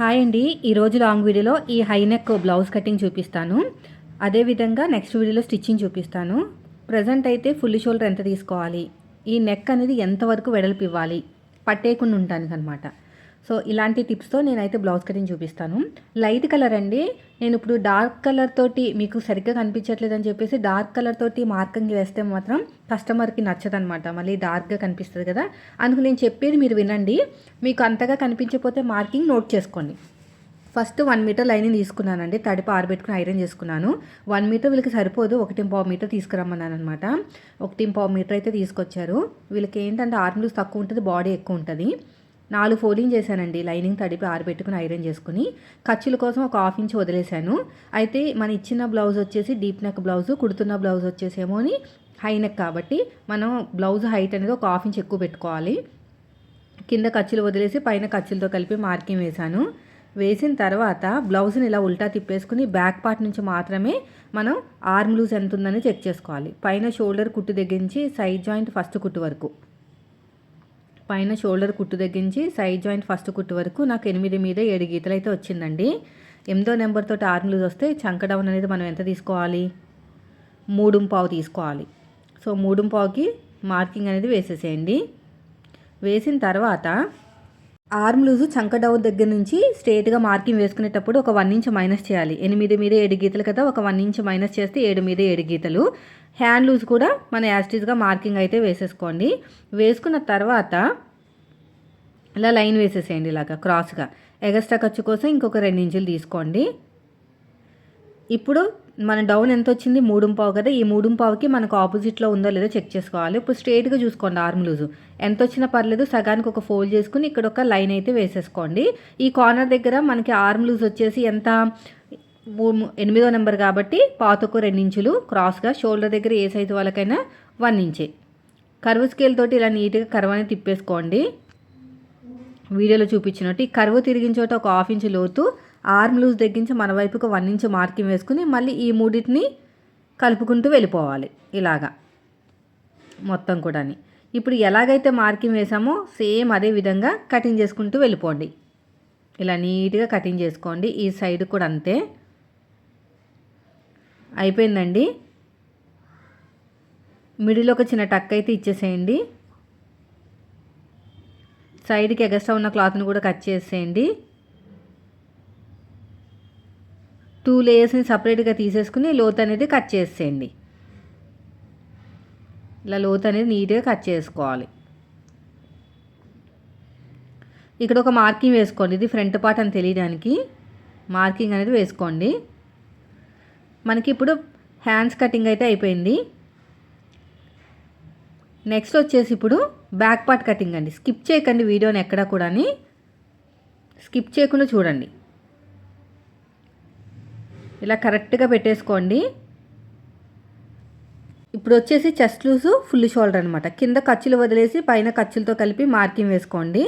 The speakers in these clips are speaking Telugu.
హాయ్ అండి. ఈరోజు లాంగ్ వీడియోలో ఈ హై నెక్ బ్లౌజ్ కటింగ్ చూపిస్తాను. అదేవిధంగా నెక్స్ట్ వీడియోలో స్టిచ్చింగ్ చూపిస్తాను. ప్రజెంట్ అయితే ఫుల్ షోల్డర్ ఎంత తీసుకోవాలి? ఈ నెక్ అనేది ఎంతవరకు వెడల్పు ఇవ్వాలి? పట్టేయకుండా ఉండటానికి అనమాట సో ఇలాంటి టిప్స్తో నేనైతే బ్లౌజ్ కటింగ్ చూపిస్తాను. లైట్ కలర్ అండి. నేను ఇప్పుడు డార్క్ కలర్ తోటి మీకు సరిగ్గా కనిపించట్లేదు అని చెప్పేసి డార్క్ కలర్ తోటి మార్కింగ్ వేస్తే మాత్రం కస్టమర్కి నచ్చదనమాట. మళ్ళీ డార్క్గా కనిపిస్తుంది కదా? అందుకు నేను చెప్పేది మీరు వినండి. మీకు అంతగా కనిపించకపోతే మార్కింగ్ నోట్ చేసుకోండి. ఫస్ట్ వన్ మీటర్ లైనింగ్ తీసుకున్నానండి. తడిపి ఆరబెట్టుకుని ఐరన్ చేసుకున్నాను. వన్ మీటర్ వీళ్ళకి సరిపోదు. ఒకటి పావు మీటర్ తీసుకురమ్మన్నాను అనమాట ఒకటి పావు మీటర్ అయితే తీసుకొచ్చారు. వీళ్ళకి ఏంటంటే ఆర్మ్లూస్ తక్కువ ఉంటుంది బాడీ ఎక్కువ ఉంటుంది. నాలుగు ఫోల్డింగ్ చేశానండి. లైనింగ్ తడిపి ఆరబెట్టుకుని ఐరన్ చేసుకుని ఖర్చుల కోసం ఒక హాఫ్ ఇంచ్ వదిలేశాను. అయితే మన ఇచ్చిన బ్లౌజ్ వచ్చేసి డీప్ నెక్ బ్లౌజ్ కుడుతున్న బ్లౌజ్ వచ్చేసేమో అని హై నెక్ కాబట్టి మనం బ్లౌజ్ హైట్ అనేది ఒక హాఫ్ ఇంచ్ ఎక్కువ పెట్టుకోవాలి. కింద ఖర్చులు వదిలేసి పైన ఖర్చులతో కలిపి మార్కింగ్ వేశాను. వేసిన తర్వాత బ్లౌజ్ని ఇలా ఉల్టా తిప్పేసుకుని బ్యాక్ పార్ట్ నుంచి మాత్రమే మనం ఆర్మ్ లూజ్ ఎంత ఉందని చెక్ చేసుకోవాలి. పైన షోల్డర్ కుట్టు దగ్గర నుంచి సైడ్ జాయింట్ ఫస్ట్ కుట్టు వరకు. పైన షోల్డర్ కుట్టు దగ్గర నుంచి సైడ్ జాయింట్ ఫస్ట్ కుట్టు వరకు నాకు ఎనిమిది మీద ఏడు గీతలు అయితే వచ్చిందండి. ఎనిమిదో నెంబర్తో ఆర్మ్ లూజ్ వస్తే చంక డౌన్ అనేది మనం ఎంత తీసుకోవాలి? మూడు పావు తీసుకోవాలి. సో మూడు పావుకి మార్కింగ్ అనేది వేసేసేయండి. వేసిన తర్వాత ఆర్మ్ లూజు చంక డౌన్ దగ్గర నుంచి స్ట్రేట్గా మార్కింగ్ వేసుకునేటప్పుడు ఒక వన్ ఇంచ్ మైనస్ చేయాలి. ఎనిమిది మీద ఏడు గీతలు కదా ఒక వన్ ఇంచ్ మైనస్ చేస్తే ఏడు మీద ఏడు గీతలు. హ్యాండ్ లూజ్ కూడా మన యాస్టీజ్గా మార్కింగ్ అయితే వేసేసుకోండి. వేసుకున్న తర్వాత ఇలా లైన్ వేసేసేయండి ఇలాగా క్రాస్గా ఎగస్ట్రా ఖర్చు కోసం ఇంకొక రెండు ఇంచులు తీసుకోండి. ఇప్పుడు మన డౌన్ ఎంత వచ్చింది మూడు పావు కదా. ఈ మూడు పావుకి మనకు ఆపోజిట్లో ఉందో లేదో చెక్ చేసుకోవాలి. ఇప్పుడు స్ట్రేట్గా చూసుకోండి ఆర్మ్ లూజు. ఎంత వచ్చినా పర్లేదు సగానికి ఒక ఫోల్డ్ చేసుకుని ఇక్కడ ఒక లైన్ అయితే వేసేసుకోండి. ఈ కార్నర్ దగ్గర మనకి ఆర్మ్ లూజ్ వచ్చేసి ఎంత? ఎనిమిదో నెంబర్ కాబట్టి పాతకు రెండు ఇంచులు క్రాస్గా షోల్డర్ దగ్గర ఏ సైజు వాళ్ళకైనా వన్ ఇంచే. కర్వ్ స్కేల్ తోటి ఇలా నీట్గా కర్వ్ అనేది తిప్పేసుకోండి. వీడియోలో చూపించినట్టు ఈ కర్వ్ తిరిగిన చోట ఒక హాఫ్ ఇంచ్ లోతు ఆర్మ్ లూజ్ తగ్గించి మన వైపుకు వన్ ఇంచ్ మార్కింగ్ వేసుకుని మళ్ళీ ఈ మూడింటిని కలుపుకుంటూ వెళ్ళిపోవాలి ఇలాగా మొత్తం కూడా ఇప్పుడు ఎలాగైతే మార్కింగ్ వేసామో సేమ్ అదే విధంగా కటింగ్ చేసుకుంటూ వెళ్ళిపోండి. ఇలా నీట్గా కటింగ్ చేసుకోండి. ఈ సైడ్ కూడా అంతే. అయిపోయిందండి. మిడిల్ ఒక చిన్న టక్ అయితే ఇచ్చేసేయండి. సైడ్కి ఎగస్ట్రా ఉన్న క్లాత్ని కూడా కట్ చేసేయండి. టూ లేయర్స్ని సపరేట్గా తీసేసుకుని లోత్ అనేది కట్ చేసేయండి. ఇలా లోత్ అనేది నీట్గా కట్ చేసుకోవాలి. ఇక్కడ ఒక మార్కింగ్ వేసుకోండి. ఇది ఫ్రంట్ పార్ట్ అని తెలియడానికి మార్కింగ్ అనేది వేసుకోండి. మనకి ఇప్పుడు హ్యాండ్స్ కటింగ్ అయితే అయిపోయింది. నెక్స్ట్ వచ్చేసి ఇప్పుడు బ్యాక్ పార్ట్ కటింగ్ అండి. స్కిప్ చేయకండి వీడియోని ఎక్కడా కూడా స్కిప్ చేయకుండా చూడండి. ఇలా కరెక్ట్గా పెట్టేసుకోండి. ఇప్పుడు వచ్చేసి చెస్ట్ లూజు ఫుల్ షోల్డర్ అనమాట కింద ఖర్చులు వదిలేసి పైన ఖర్చులతో కలిపి మార్కింగ్ వేసుకోండి.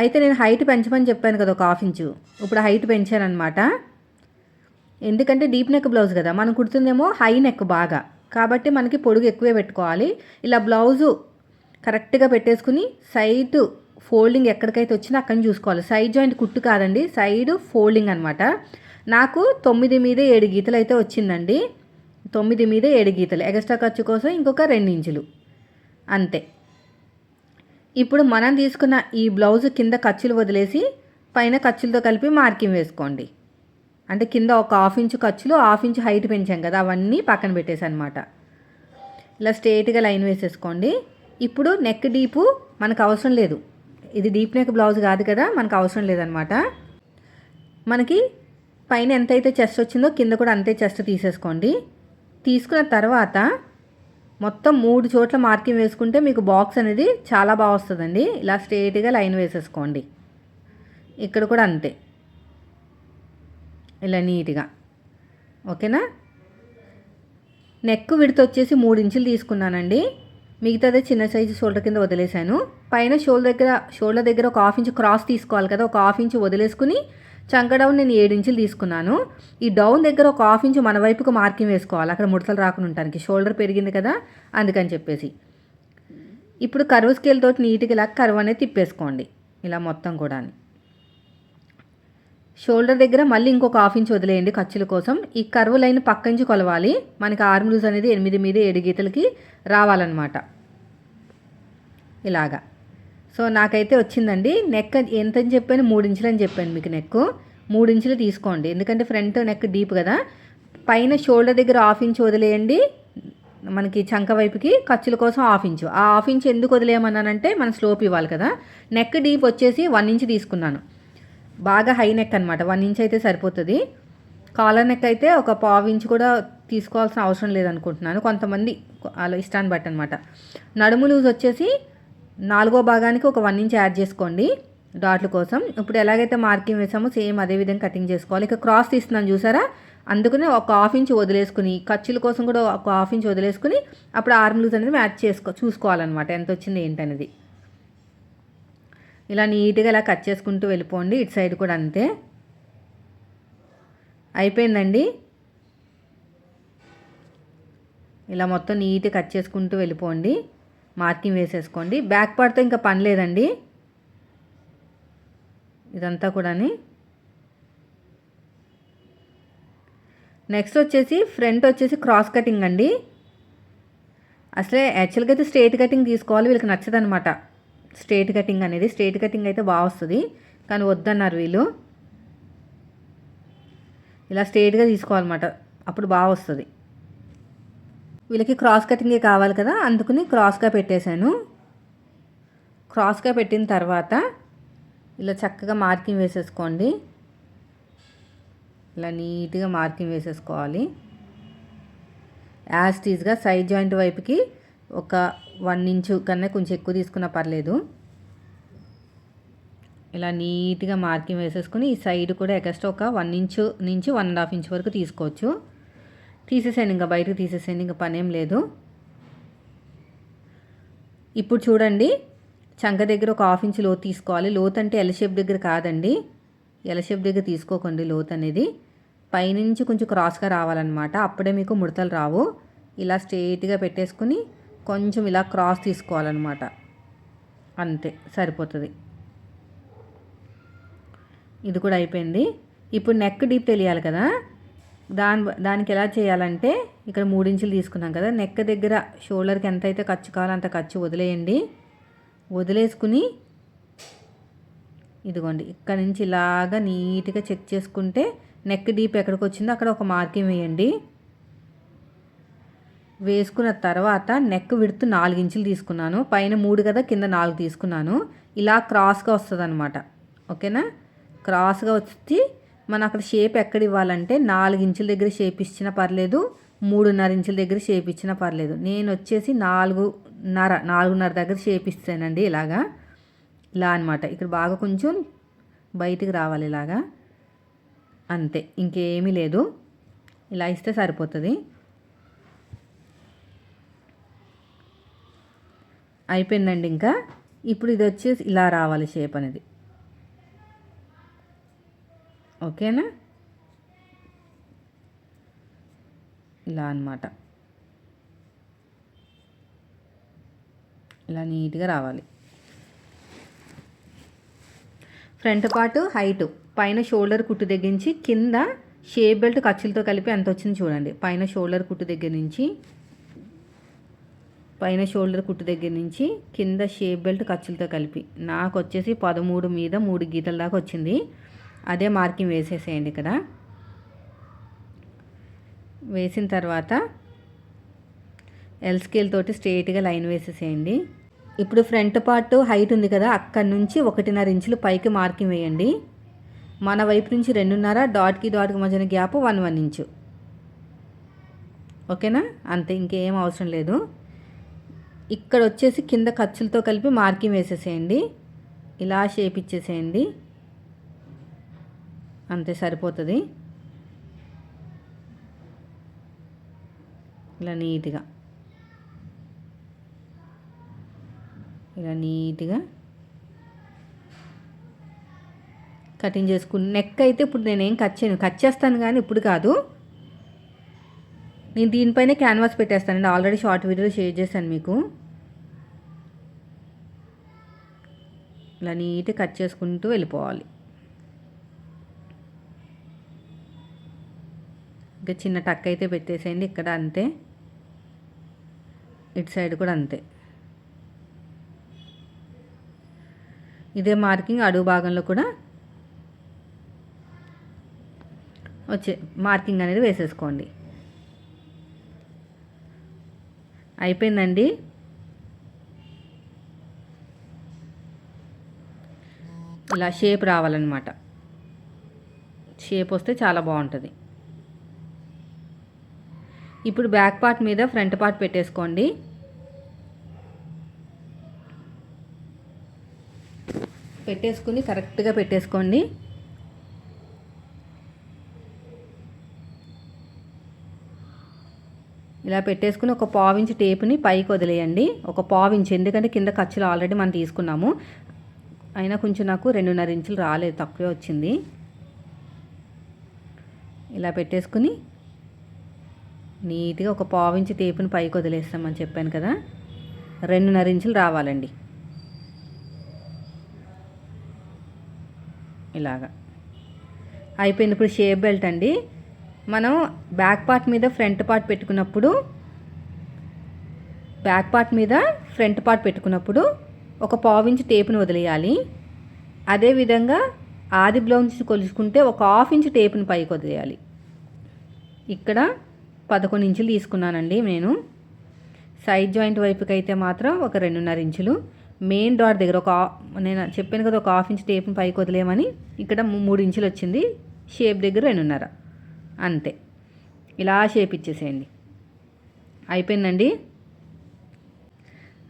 అయితే నేను హైట్ పెంచమని చెప్పాను కదా ఒక హాఫ్ ఇంచు. ఇప్పుడు హైట్ పెంచాను అనమాట ఎందుకంటే డీప్ నెక్ బ్లౌజ్ కదా మనం కుడుతుందేమో హై నెక్ బాగా. కాబట్టి మనకి పొడుగు ఎక్కువే పెట్టుకోవాలి. ఇలా బ్లౌజు కరెక్ట్గా పెట్టేసుకుని సైడ్ ఫోల్డింగ్ ఎక్కడికైతే వచ్చినా అక్కడిని చూసుకోవాలి. సైడ్ జాయింట్ కుట్టు కాదండి సైడ్ ఫోల్డింగ్ అనమాట నాకు తొమ్మిది మీద ఏడు గీతలు అయితే వచ్చిందండి. తొమ్మిది మీద ఏడు గీతలు. ఎక్స్ట్రా ఖర్చు కోసం ఇంకొక రెండు ఇంచులు. అంతే. ఇప్పుడు మనం తీసుకున్న ఈ బ్లౌజ్ కింద ఖర్చులు వదిలేసి పైన ఖర్చులతో కలిపి మార్కింగ్ వేసుకోండి. అంటే కింద ఒక హాఫ్ ఇంచు ఖర్చులు హాఫ్ ఇంచు హైట్ పెంచాం కదా అవన్నీ పక్కన పెట్టేసి అనమాట ఇలా స్ట్రేట్గా లైన్ వేసేసుకోండి. ఇప్పుడు నెక్ డీపు మనకు అవసరం లేదు. ఇది డీప్ నెక్ బ్లౌజ్ కాదు కదా మనకు అవసరం లేదనమాట. మనకి పైన ఎంతైతే చెస్ట్ వచ్చిందో కింద కూడా అంతే చెస్ట్ తీసేసుకోండి. తీసుకున్న తర్వాత మొత్తం మూడు చోట్ల మార్కింగ్ వేసుకుంటే మీకు బాక్స్ అనేది చాలా బాగా వస్తుందండి. ఇలా స్ట్రేట్గా లైన్ వేసేసుకోండి. ఇక్కడ కూడా అంతే. ఇలా నీట్గా. ఓకేనా? నెక్ విడత వచ్చేసి మూడు ఇంచులు తీసుకున్నానండి. మిగతాదే చిన్న సైజు షోల్డర్ కింద వదిలేశాను. పైన షోల్డర్ దగ్గర షోల్డర్ దగ్గర ఒక హాఫ్ ఇంచ్ క్రాస్ తీసుకోవాలి కదా ఒక హాఫ్ ఇంచ్ వదిలేసుకుని చంక డౌన్ నేను ఏడు ఇంచులు తీసుకున్నాను. ఈ డౌన్ దగ్గర ఒక హాఫ్ ఇంచు మన వైపుకు మార్కింగ్ వేసుకోవాలి. అక్కడ ముడతలు రాకుండా ఉండటానికి షోల్డర్ పెరిగింది కదా అందుకని చెప్పేసి. ఇప్పుడు కర్వ్ స్కేల్ తోటి నీట్గా ఇలా కర్వ్ అనేది తిప్పేసుకోండి ఇలా మొత్తం కూడా షోల్డర్ దగ్గర మళ్ళీ ఇంకొక హాఫ్ ఇంచ్ వదిలేయండి ఖర్చుల కోసం. ఈ కర్వ్ లైన్ పక్క నుంచి కొలవాలి. మనకి ఆర్మ్ లూజ్ అనేది ఎనిమిది మీద ఏడు గీతలకి రావాలన్నమాట. ఇలాగా. సో నాకైతే వచ్చిందండి. నెక్ ఎంత అని చెప్పాను? మూడు ఇంచులు అని చెప్పాను మీకు నెక్ మూడు ఇంచులు తీసుకోండి. ఎందుకంటే ఫ్రంట్ నెక్ డీప్ కదా. పైన షోల్డర్ దగ్గర హాఫ్ ఇంచ్ వదిలేయండి. మనకి చంక వైపుకి ఖర్చుల కోసం హాఫ్ ఇంచు. ఆ హాఫ్ ఇంచ్ ఎందుకు వదిలేయమన్నానంటే మన స్లోప్ ఇవ్వాలి కదా. నెక్ డీప్ వచ్చేసి వన్ ఇంచ్ తీసుకున్నాను. బాగా హై నెక్ అనమాట వన్ ఇంచ్ అయితే సరిపోతుంది. కాలర్ నెక్ అయితే ఒక పావు ఇంచ్ కూడా తీసుకోవాల్సిన అవసరం లేదనుకుంటున్నాను. కొంతమంది అలా ఇష్టాన్ని బట్టి అనమాట నడుము లూజ్ వచ్చేసి నాలుగో భాగానికి ఒక వన్ ఇంచ్ యాడ్ చేసుకోండి డాట్ల కోసం. ఇప్పుడు ఎలాగైతే మార్కింగ్ వేసామో సేమ్ అదే విధంగా కటింగ్ చేసుకోవాలి. ఇక క్రాస్ తీస్తున్నాను చూసారా? అందుకనే ఒక హాఫ్ ఇంచ్ వదిలేసుకుని ఖర్చుల కోసం కూడా ఒక హాఫ్ ఇంచ్ వదిలేసుకుని అప్పుడు ఆర్మ్ లూజ్ అనేది మ్యాచ్ చేసుకో చూసుకోవాలన్నమాట. ఎంత వచ్చింది ఏంటనేది. ఇలా నీట్గా ఇలా కట్ చేసుకుంటూ వెళ్ళిపోండి. ఇటు సైడ్ కూడా అంతే. అయిపోయిందండి. ఇలా మొత్తం నీట్గా కట్ చేసుకుంటూ వెళ్ళిపోండి. మార్కింగ్ వేసేసుకోండి. బ్యాక్ పార్ట్తో ఇంకా పని లేదండి. ఇదంతా కూడాని. నెక్స్ట్ వచ్చేసి ఫ్రంట్ వచ్చేసి క్రాస్ కటింగ్ అండి. అసలే యాక్చువల్గా అయితే స్ట్రేట్ కటింగ్ తీసుకోవాలి వీళ్ళకి నచ్చదనమాట. స్ట్రేట్ కటింగ్ అనేది స్ట్రేట్ కటింగ్ అయితే బాగా వస్తుంది. కానీ వద్దన్నారు వీళ్ళు. ఇలా స్ట్రేట్గా తీసుకోవాలన్నమాట. అప్పుడు బాగా వస్తుంది. వీళ్ళకి క్రాస్ కటింగే కావాలి కదా అందుకని క్రాస్గా పెట్టేశాను. క్రాస్గా పెట్టిన తర్వాత ఇలా చక్కగా మార్కింగ్ వేసేసుకోండి. ఇలా నీట్గా మార్కింగ్ వేసేసుకోవాలి. యాజ్ టీజ్గా సైడ్ జాయింట్ వైపుకి ఒక వన్ ఇంచు కన్నా కొంచెం ఎక్కువ తీసుకున్నా పర్లేదు. ఇలా నీట్గా మార్కింగ్ వేసేసుకుని ఈ సైడ్ కూడా ఎక్స్ట్రా ఒక వన్ ఇంచు నుంచి వన్ అండ్ హాఫ్ ఇంచ్ వరకు తీసుకోవచ్చు. తీసేసేయండి ఇంకా బయటకు తీసేసేయండి ఇంకా పనేం లేదు. ఇప్పుడు చూడండి చంక దగ్గర ఒక హాఫ్ ఇంచ్ లోతు తీసుకోవాలి. లోతు అంటే ఎల్ షేప్ దగ్గర కాదండి. ఎల్ షేప్ దగ్గర తీసుకోకండి లోతు అనేది. పైనుంచి కొంచెం క్రాస్గా రావాలన్నమాట. అప్పుడే మీకు ముడతలు రావు. ఇలా స్ట్రేట్గా పెట్టేసుకుని కొంచెం ఇలా క్రాస్ తీసుకోవాలన్నమాట. అంతే సరిపోతుంది. ఇది కూడా అయిపోయింది. ఇప్పుడు నెక్ డీప్ తెలియాలి కదా. దాని దానికి ఎలా చేయాలంటే ఇక్కడ మూడించులు తీసుకున్నాం కదా నెక్ దగ్గర షోల్డర్కి ఎంత అయితే ఖర్చు కావాలో అంత ఖర్చు వదిలేయండి. వదిలేసుకుని ఇదిగోండి ఇక్కడ నుంచి ఇలాగా నీట్గా చెక్ చేసుకుంటే నెక్ డీప్ ఎక్కడికి వచ్చిందో అక్కడ ఒక మార్కింగ్ వేయండి. వేసుకున్న తర్వాత నెక్ విడుతు నాలుగు ఇంచులు తీసుకున్నాను పైన మూడు కదా కింద నాలుగు తీసుకున్నాను. ఇలా క్రాస్గా వస్తుంది అనమాట ఓకేనా? క్రాస్గా వచ్చి మనం అక్కడ షేప్ ఎక్కడ ఇవ్వాలంటే నాలుగు ఇంచుల దగ్గర షేప్ ఇచ్చినా పర్లేదు మూడున్నర ఇంచుల దగ్గర షేప్ ఇచ్చినా పర్లేదు. నేను వచ్చేసి నాలుగున్నర నాలుగున్నర దగ్గర షేప్ ఇస్తానండి ఇలాగా. ఇలా అనమాట ఇక్కడ బాగా కొంచెం బయటికి రావాలి ఇలాగా. అంతే ఇంకేమీ లేదు. ఇలా ఇస్తే సరిపోతుంది. అయిపోయిందండి ఇంకా. ఇప్పుడు ఇది వచ్చేసి ఇలా రావాలి షేప్ అనేది. ఓకేనా? ఇలా అనమాట ఇలా నీట్గా రావాలి. Front part height. పైన షోల్డర్ కుట్టు దగ్గర నుంచి కింద షేప్ బెల్ట్ ఖర్చులతో కలిపి ఎంత వచ్చింది చూడండి. పైన షోల్డర్ కుట్టు దగ్గర నుంచి పైన షోల్డర్ కుట్టు దగ్గర నుంచి కింద షేప్ బెల్ట్ ఖర్చులతో కలిపి. నాకు వచ్చేసి పదమూడు మీద మూడు గీతల దాకా వచ్చింది. అదే మార్కింగ్ వేసేసేయండి ఇక్కడ. వేసిన తర్వాత ఎల్ స్కేల్ తోటి స్ట్రేట్గా లైన్ వేసేసేయండి. ఇప్పుడు ఫ్రంట్ పార్ట్ హైట్ ఉంది కదా అక్కడి నుంచి ఒకటిన్నర ఇంచులు పైకి మార్కింగ్ వేయండి. మన వైపు నుంచి రెండున్నర డాట్కి డాట్కి మధ్యన గ్యాప్ వన్ వన్ ఇంచు. ఓకేనా? అంతే ఇంకేం అవసరం లేదు. ఇక్కడ వచ్చేసి కింద ఖర్చులతో కలిపి మార్కింగ్ వేసేసేయండి. ఇలా షేప్ ఇచ్చేసేయండి. అంతే సరిపోతుంది. ఇలా నీట్గా. ఇలా నీట్గా. కటింగ్ చేసుకుని నెక్ అయితే ఇప్పుడు నేనేం కట్ చేయను. కట్ చేస్తాను కానీ ఇప్పుడు కాదు. నేను దీనిపైనే క్యాన్వాస్ పెట్టేస్తానండి. ఆల్రెడీ షార్ట్ వీడియోలో షేర్ చేశాను మీకు. ఇలా నీట్గా కట్ చేసుకుంటూ వెళ్ళిపోవాలి. ఇంకా చిన్న టక్ అయితే పెట్టేసేయండి ఇక్కడ అంతే. ఇటు సైడ్ కూడా అంతే. ఇదే మార్కింగ్ అడుగు భాగంలో కూడా వచ్చే మార్కింగ్ అనేది వేసేసుకోండి. అయిపోయిందండి? ఇలా షేప్ రావాలన్నమాట. షేప్ వస్తే చాలా బాగుంటుంది. ఇప్పుడు బ్యాక్ పార్ట్ మీద ఫ్రంట్ పార్ట్ పెట్టేసుకోండి. పెట్టేసుకుని కరెక్ట్గా పెట్టేసుకోండి. ఇలా పెట్టేసుకుని ఒక పావించి టేపుని పైకి వదిలేయండి. ఒక పావించి ఎందుకంటే కింద ఖర్చులు ఆల్రెడీ మనం తీసుకున్నాము. అయినా కొంచెం నాకు రెండున్నర ఇంచులు రాలేదు తక్కువే వచ్చింది. ఇలా పెట్టేసుకుని నీట్గా ఒక పావించి టేపుని పైకి వదిలేస్తామని చెప్పాను కదా. రెండున్నర ఇంచులు రావాలండి. ఇలాగా. అయిపోయింది ఇప్పుడు షేప్ బెల్ట్ అండి. మనం బ్యాక్ పార్ట్ మీద ఫ్రంట్ పార్ట్ పెట్టుకున్నప్పుడు బ్యాక్ పార్ట్ మీద ఫ్రంట్ పార్ట్ పెట్టుకున్నప్పుడు ఒక పావించి టేపుని వదిలేయాలి. అదేవిధంగా ఆది బ్లౌజ్ కొలుచుకుంటే ఒక హాఫ్ ఇంచ్ టేపుని పైకి వదిలేయాలి. ఇక్కడ పదకొండు ఇంచులు తీసుకున్నానండి నేను. సైడ్ జాయింట్ వైపుకి అయితే మాత్రం ఒక రెండున్నర ఇంచులు. మెయిన్ డాట్ దగ్గర ఒక నేను చెప్పాను కదా ఒక హాఫ్ ఇంచ్ టేప్ని పైకి వదిలేమని ఇక్కడ మూడు ఇంచులు వచ్చింది. షేప్ దగ్గర రెండున్నర. అంతే. ఇలా షేప్ ఇచ్చేసేయండి. అయిపోయిందండి?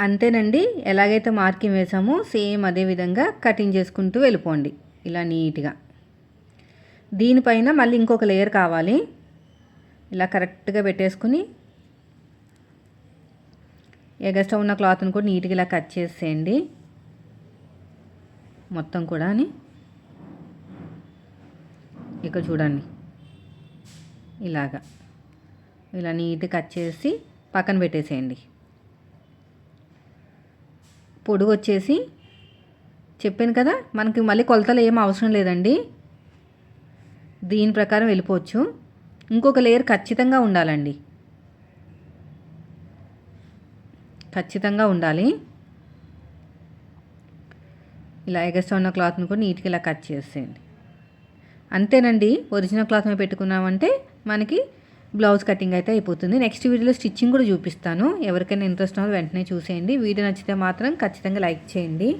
అంతేనండి. ఎలాగైతే మార్కింగ్ వేసామో సేమ్ అదే విధంగా కటింగ్ చేసుకుంటూ వెళ్ళిపోండి. ఇలా నీట్గా దీనిపైన మళ్ళీ ఇంకొక లేయర్ కావాలి. ఇలా కరెక్ట్గా పెట్టేసుకుని ఎగస్ట్రా ఉన్న క్లాత్ని కూడా నీట్గా ఇలా కట్ చేసేయండి. మొత్తం కూడా అని. ఇక్కడ చూడండి. ఇలాగా. ఇలా నీట్గా కట్ చేసి పక్కన పెట్టేసేయండి. పొడుగు వచ్చేసి చెప్పాను కదా మనకి మళ్ళీ కొలతలు ఏం అవసరం లేదండి. దీని ప్రకారం వెళ్ళిపోవచ్చు. ఇంకొక లేయర్ ఖచ్చితంగా ఉండాలండి. ఖచ్చితంగా ఉండాలి. ఇలా ఎగస్ట్రా ఉన్న క్లాత్ని కూడా నీట్గా ఇలా కట్ చేసేయండి. అంతేనండి ఒరిజినల్ క్లాత్ మీద పెట్టుకున్నామంటే మనకి బ్లౌజ్ కటింగ్ అయితే అయిపోతుంది. నెక్స్ట్ వీడియోలో స్టిచ్చింగ్ కూడా చూపిస్తాను. ఎవరికైనా ఇంట్రెస్ట్ ఉన్నది వెంటనే చూసేయండి. వీడియో నచ్చితే మాత్రం ఖచ్చితంగా లైక్ చేయండి.